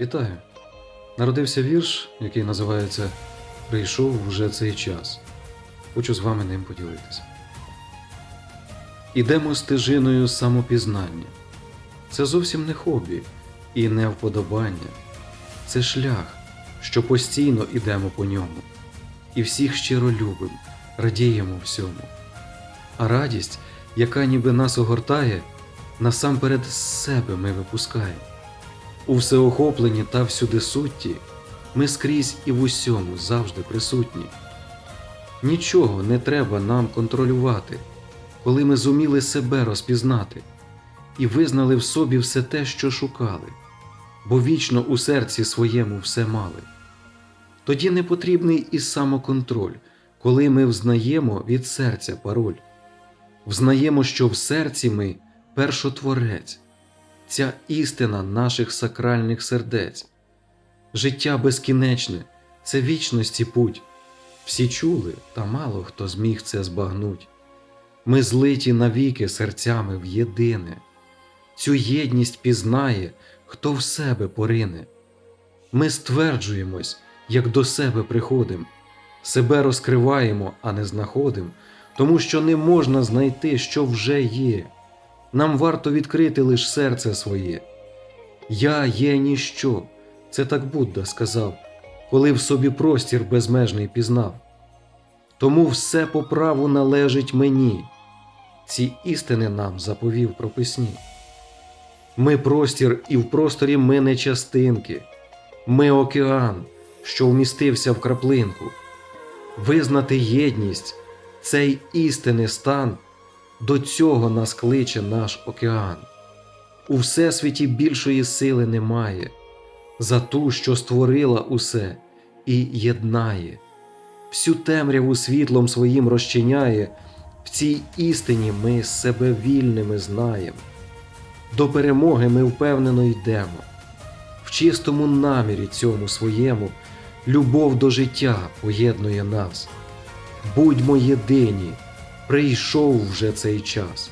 Вітаю! Народився вірш, який називається Прийшов вже цей час. Хочу з вами ним поділитися. Ідемо стежиною самопізнання. Це зовсім не хобі і не вподобання. Це шлях, що постійно ідемо по ньому. І всіх щиро любим, радіємо всьому. А радість, яка ніби нас огортає, насамперед з себе ми випускаємо. У всеохопленні та всюди сутті ми скрізь і в усьому завжди присутні. Нічого не треба нам контролювати, коли ми зуміли себе розпізнати і визнали в собі все те, що шукали, бо вічно у серці своєму все мали. Тоді не потрібний і самоконтроль, коли ми взнаємо від серця пароль, взнаємо, що в серці ми першотворець ця істина наших сакральних сердець. Життя безкінечне це вічності путь. Всі чули, та мало хто зміг це збагнуть. Ми злиті навіки серцями в єдине. Цю єдність пізнає, хто в себе порине. Ми стверджуємось, як до себе приходим, себе розкриваємо, а не знаходим, тому що не можна знайти, що вже є. Нам варто відкрити лиш серце своє. Я є ніщо, це так Будда сказав, коли в собі простір безмежний пізнав. Тому все по праву належить мені. Ці істини нам заповів прописні. Ми простір, і в просторі ми не частинки, ми океан, що вмістився в краплинку. Визнати єдність, цей істинний стан. До цього нас кличе наш океан. У всесвіті більшої сили немає, за ту, що створила усе і єднає, всю темряву світлом своїм розчиняє, в цій істині ми себе вільними знаємо. До перемоги ми впевнено йдемо, в чистому намірі цьому своєму любов до життя поєднує нас. Будьмо єдині прийшов вже цей час.